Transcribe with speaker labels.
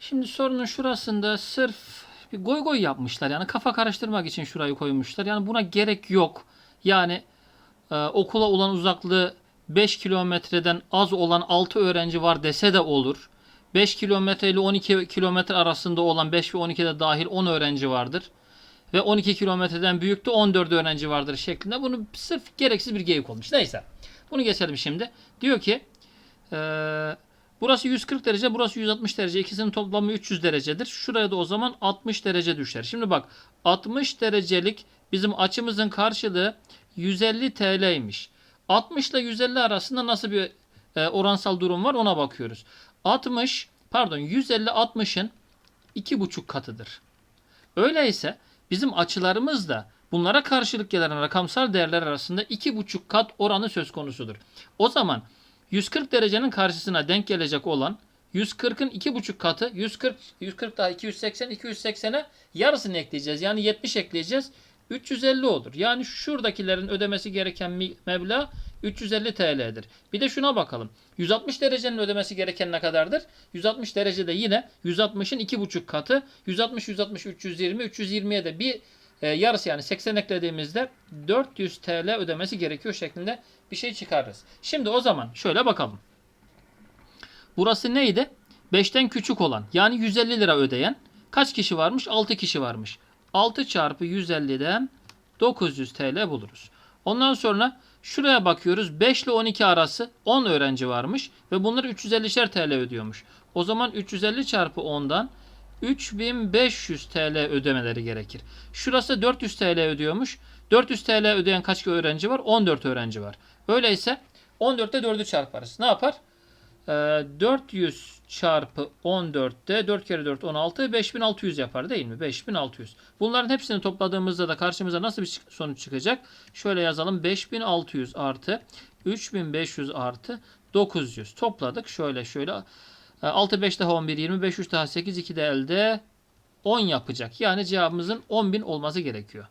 Speaker 1: Şimdi sorunun şurasında sırf bir goy goy yapmışlar. Yani kafa karıştırmak için şurayı koymuşlar. Yani buna gerek yok. Yani e, okula olan uzaklığı 5 kilometreden az olan 6 öğrenci var dese de olur. 5 kilometre ile 12 kilometre arasında olan 5 ve 12'de dahil 10 öğrenci vardır. Ve 12 kilometreden büyük de 14 öğrenci vardır şeklinde. Bunu sırf gereksiz bir geyik olmuş. Neyse. Bunu geçelim şimdi. Diyor ki eee, burası 140 derece, burası 160 derece. İkisinin toplamı 300 derecedir. Şuraya da o zaman 60 derece düşer. Şimdi bak 60 derecelik bizim açımızın karşılığı 150 TL'ymiş. 60 ile 150 arasında nasıl bir e, oransal durum var ona bakıyoruz. 60 pardon 150 60'ın 2,5 katıdır. Öyleyse bizim açılarımız da bunlara karşılık gelen rakamsal değerler arasında 2,5 kat oranı söz konusudur. O zaman 140 derecenin karşısına denk gelecek olan 140'ın 2,5 katı 140 140 daha 280 280'e yarısını ekleyeceğiz. Yani 70 ekleyeceğiz. 350 olur. Yani şuradakilerin ödemesi gereken meblağ 350 TL'dir. Bir de şuna bakalım. 160 derecenin ödemesi gereken ne kadardır? 160 derecede yine 160'ın 2,5 katı. 160 160 320 320'ye de bir e, yarısı yani 80 eklediğimizde 400 TL ödemesi gerekiyor şeklinde bir şey çıkarırız. Şimdi o zaman şöyle bakalım. Burası neydi? 5'ten küçük olan yani 150 lira ödeyen kaç kişi varmış? 6 kişi varmış. 6 çarpı 150'den 900 TL buluruz. Ondan sonra şuraya bakıyoruz. 5 ile 12 arası 10 öğrenci varmış ve bunlar 350'şer TL ödüyormuş. O zaman 350 çarpı 10'dan 3500 TL ödemeleri gerekir. Şurası 400 TL ödüyormuş. 400 TL ödeyen kaç öğrenci var? 14 öğrenci var. Öyleyse 14'te 4'ü çarparız. Ne yapar? Ee, 400 çarpı 14'te 4 kere 4 16 5600 yapar değil mi? 5600. Bunların hepsini topladığımızda da karşımıza nasıl bir sonuç çıkacak? Şöyle yazalım. 5600 artı 3500 artı 900. Topladık. Şöyle şöyle. Ee, 6 5 daha 11 25 3 daha 8 2 de elde 10 yapacak. Yani cevabımızın 10.000 olması gerekiyor.